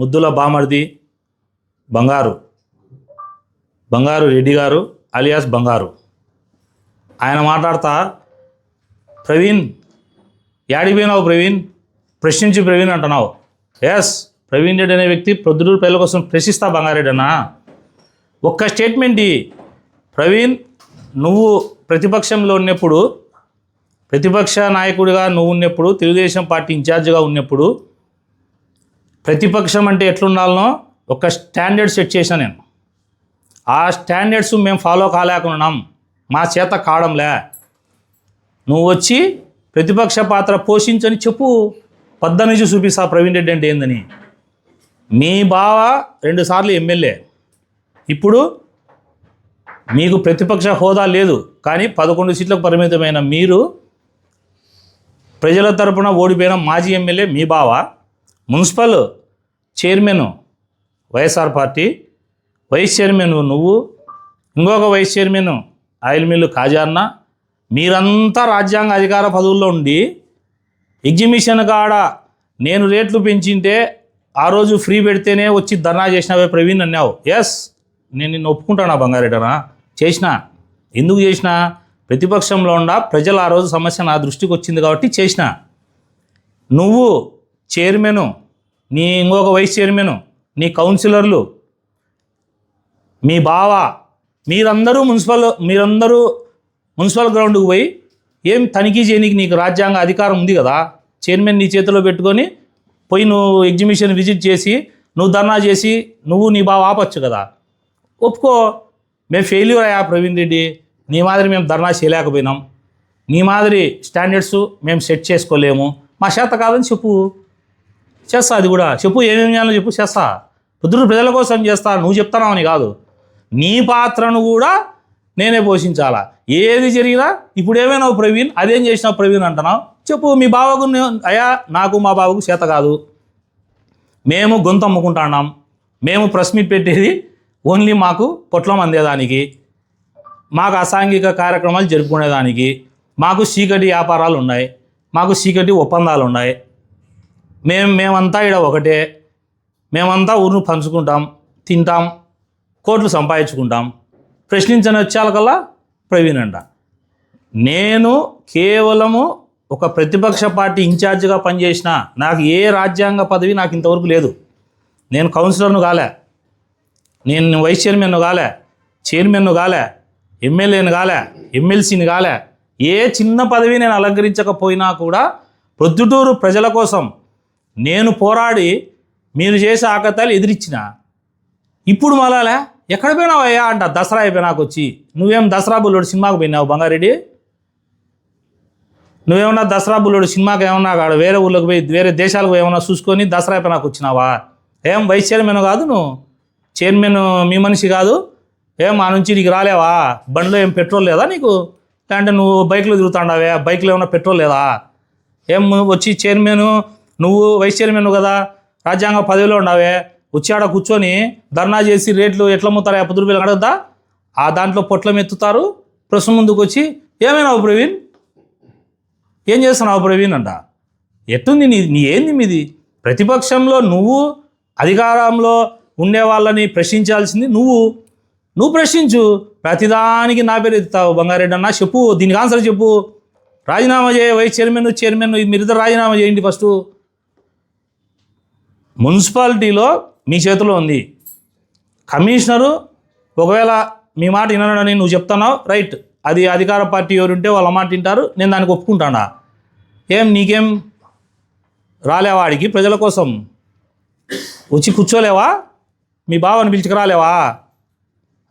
ముద్దుల బామర్ది బంగారు. బంగారు రెడ్డి గారు అలియాస్ బంగారు. ఆయన మాట్లాడతా ప్రవీణ్ యాడిపోయినావు ప్రవీణ్? ప్రశ్నించి ప్రవీణ్ అంటున్నావు. ఎస్ ప్రవీణ్ రెడ్డి అనే వ్యక్తి ప్రొద్దుటూరు పిల్లల కోసం ప్రశ్నిస్తా బంగారెడ్డి అన్న. ఒక్క స్టేట్మెంట్ ప్రవీణ్ నువ్వు ప్రతిపక్షంలో ఉన్నప్పుడు ప్రతిపక్ష నాయకుడిగా నువ్వు ఉన్నప్పుడు తెలుగుదేశం పార్టీ ఇన్ఛార్జిగా ఉన్నప్పుడు ప్రతిపక్షం అంటే ఎట్లుండాలనో ఒక స్టాండర్డ్ సెట్ చేశాను నేను. ఆ స్టాండర్డ్స్ మేము ఫాలో కాలేకున్నాం మా చేత కావడంలే. నువ్వు వచ్చి ప్రతిపక్ష పాత్ర పోషించని చెప్పు. పద్ద నుంచి చూపిస్తా ప్రవీణ్ రెడ్డి అంటే ఏందని. మీ బావ రెండుసార్లు ఎమ్మెల్యే. ఇప్పుడు మీకు ప్రతిపక్ష హోదా లేదు. కానీ పదకొండు సీట్లకు పరిమితమైన మీరు ప్రజల తరపున ఓడిపోయిన మాజీ ఎమ్మెల్యే మీ బావ. Municipal chairman YSR party vice chairman నువ్వు ఇంకొక వైస్ చైర్మన్ ఆయిల్ మిల్లు కాజాన్న. మీరంతా రాజ్యాంగ అధికార పదవుల్లో ఉండి ఎగ్జిబిషన్ కాడ నేను రేట్లు పెంచింటే ఆ రోజు ఫ్రీ పెడితేనే వచ్చి ధర్నా చేసినావే ప్రవీణ్ అన్నావు. ఎస్ నేను నిన్ను ఒప్పుకుంటానా బంగారెడ్డనా? చేసిన. ఎందుకు చేసిన? ప్రతిపక్షంలో ఉండ ప్రజలు ఆ రోజు సమస్య నా దృష్టికి వచ్చింది కాబట్టి చేసిన. నువ్వు చైర్మను నీ ఇంకొక వైస్ చైర్మను నీ కౌన్సిలర్లు మీ బావ మీరందరూ మున్సిపల్ మీరందరూ మున్సిపల్ గ్రౌండ్కి పోయి ఏం తనిఖీ చేయనీకి నీకు రాజ్యాంగ అధికారం ఉంది కదా చైర్మన్ నీ చేతిలో పెట్టుకొని పోయి నువ్వు ఎగ్జిబిషన్ విజిట్ చేసి నువ్వు ధర్నా చేసి నువ్వు నీ బావ ఆపచ్చు కదా. ఒప్పుకో. మేము ఫెయిల్యూర్ అయ్యా ప్రవీణ్ రెడ్డి. నీ మాదిరి మేము ధర్నా చేయలేకపోయినాం. నీ మాదిరి స్టాండర్డ్స్ మేము సెట్ చేసుకోలేము. మా చేత కాదని చెప్పు. చేస్తా అది కూడా. చెప్పు ఏమేమి చేయాలో చెప్పు చేస్తా. పొద్దురు ప్రజల కోసం చేస్తా నువ్వు చెప్తానావని కాదు. నీ పాత్రను కూడా నేనే పోషించాలా. ఏది జరిగినా ఇప్పుడు ఏమైనావు ప్రవీణ్ అదేం చేసినావు ప్రవీణ్ అంటున్నావు. చెప్పు మీ బావకు నే- అయ్యా నాకు మా బావకు చేత కాదు. మేము గొంతు అమ్ముకుంటున్నాం. మేము ప్రెస్ మీట్ పెట్టేది ఓన్లీ మాకు పొట్లం అందేదానికి. మాకు అసాంఘిక కార్యక్రమాలు జరుపుకునేదానికి. మాకు చీకటి వ్యాపారాలు ఉన్నాయి. మాకు చీకటి ఒప్పందాలు ఉన్నాయి. మేము మేమంతా ఇక్కడ ఒకటే. మేమంతా ఊరిని పంచుకుంటాం తింటాం కోట్లు సంపాదించుకుంటాం. ప్రశ్నించని వచ్చేకల్లా ప్రవీణ్ అంట. నేను కేవలము ఒక ప్రతిపక్ష పార్టీ ఇన్ఛార్జిగా పనిచేసిన నాకు ఏ రాజ్యాంగ పదవి నాకు ఇంతవరకు లేదు. నేను కౌన్సిలర్ను కాలే. నేను వైస్ చైర్మన్ను కాలే. చైర్మన్ను కాలే. ఎమ్మెల్యేను కాలే. ఎమ్మెల్సీని కాలే. ఏ చిన్న పదవి నేను అలంకరించకపోయినా కూడా ప్రొద్దుటూరు ప్రజల కోసం నేను పోరాడి మీరు చేసే ఆకతాలు ఎదిరించిన ఇప్పుడు మళ్ళా ఎక్కడ పోయినావయ్యా? అంట దసరా అయిపోయినాకు వచ్చి. నువ్వేం దసరా బుల్లుడు సినిమాకు పోయినావు బంగారెడ్డి? నువ్వేమన్నా దసరా బుల్లుడు సినిమాకి ఏమన్నా కాడ? వేరే ఊళ్ళకి పోయి వేరే దేశాలకు ఏమన్నా చూసుకొని దసరా అయిపోయినాకు వచ్చినావా? ఏం వైస్ చైర్మన్ కాదు నువ్వు? చైర్మన్ మీ మనిషి కాదు? ఏం ఆ నుంచి నీకు రాలేవా? బండిలో ఏం పెట్రోల్ లేదా నీకు? లేదంటే నువ్వు బైక్లో తిరుగుతాండావే? బైక్లో ఏమన్నా పెట్రోల్ లేదా? ఏం వచ్చి చైర్మన్ నువ్వు వైస్ చైర్మన్ కదా రాజ్యాంగ పదవిలో ఉన్నావే వచ్చాడ కూర్చొని ధర్నా చేసి రేట్లు ఎట్లా అమ్ముతారా పొద్దు రూపాయలు అడగద్దా? ఆ దాంట్లో పొట్లం ఎత్తుతారు ప్రశ్న ముందుకు వచ్చి ఏమైనావు ప్రవీణ్? ఏం చేస్తున్నావు ప్రవీణ్? అంట. ఎట్టుంది నీ నీ ఏంది మీది? ప్రతిపక్షంలో నువ్వు అధికారంలో ఉండే వాళ్ళని ప్రశ్నించాల్సింది నువ్వు. నువ్వు ప్రశ్నించు. ప్రతిదానికి నా పేరు ఎత్తుతావు బంగారెడ్డి అన్న. చెప్పు దీనికి ఆన్సర్ చెప్పు. రాజీనామా చేయ వైస్ చైర్మన్ చైర్మన్ మీరిద్దరు రాజీనామా చేయండి ఫస్ట్ మున్సిపాలిటీలో మీ చేతిలో ఉంది. కమిషనరు ఒకవేళ మీ మాట వినడని నువ్వు చెప్తున్నావు రైట్. అది అధికార పార్టీ ఎవరు ఉంటే వాళ్ళ మాట వింటారు నేను దానికి ఒప్పుకుంటానా? ఏం నీకేం రాలేవాడికి ప్రజల కోసం వచ్చి కూర్చోలేవా? మీ బావని పిలుచుకురాలేవా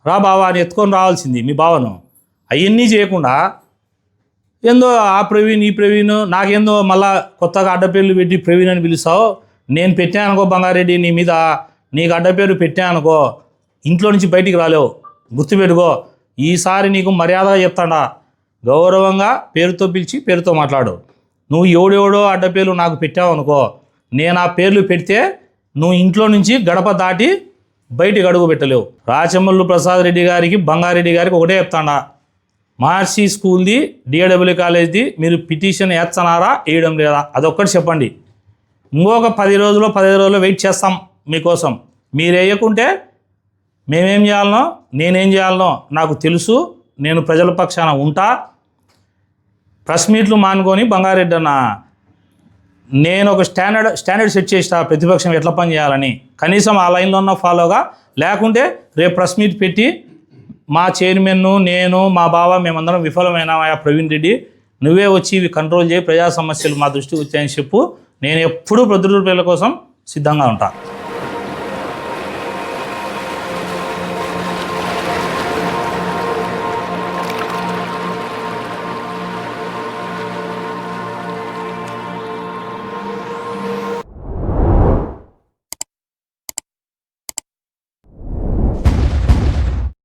రా బావా అని ఎత్తుకొని రావాల్సింది మీ బావను. అవన్నీ చేయకుండా ఏందో ఆ ప్రవీణ్ ఈ ప్రవీణ్ నాకేందో మళ్ళా కొత్తగా అడ్డపేర్లు పెట్టి ప్రవీణ్ అని పిలుస్తావు నేను పెట్టానుకో బంగారెడ్డి నీ మీద నీకు అడ్డ పేరు పెట్టానుకో ఇంట్లో నుంచి బయటికి రాలేవు. గుర్తుపెట్టుకో ఈసారి నీకు మర్యాదగా చెప్తాడా. గౌరవంగా పేరుతో పిలిచి పేరుతో మాట్లాడు. నువ్వు ఎవడెవడో అడ్డపేర్లు నాకు పెట్టావు అనుకో నేను ఆ పేర్లు పెడితే నువ్వు ఇంట్లో నుంచి గడప దాటి బయటికి అడుగు పెట్టలేవు. రాచమల్లు ప్రసాద్ రెడ్డి గారికి బంగారెడ్డి గారికి ఒకటే చెప్తాడా. మహర్షి స్కూల్ది డిఏడబ్ల్యూ కాలేజ్ది మీరు పిటిషన్ వేస్తున్నారా వేయడం లేదా? అదొక్కటి చెప్పండి. ఇంకొక పది రోజులు పదిహేను రోజులు వెయిట్ చేస్తాం మీకోసం. మీరు వేయకుంటే మేమేం చేయాలనో నేనేం చేయాలనో నాకు తెలుసు నేను ప్రజల పక్షాన ఉంటా. ప్రెస్ మీట్లు మానుకొని బంగారెడ్డి అన్న నేను ఒక స్టాండర్డ్ స్టాండర్డ్ సెట్ చేసిన ప్రతిపక్షం ఎట్లా పని చేయాలని. కనీసం ఆ లైన్లో ఉన్న ఫాలోగా లేకుంటే రేపు ప్రెస్ మీట్ పెట్టి మా చైర్మన్ను నేను మా బావ మేమందరం విఫలమైన ప్రవీణ్ రెడ్డి. నువ్వే వచ్చి ఇవి కంట్రోల్ చేయి ప్రజా సమస్యలు మా దృష్టికి వచ్చాయని చెప్పు. నేను ఎప్పుడూ ప్రతిరూపాయల కోసం సిద్ధంగా ఉంటాను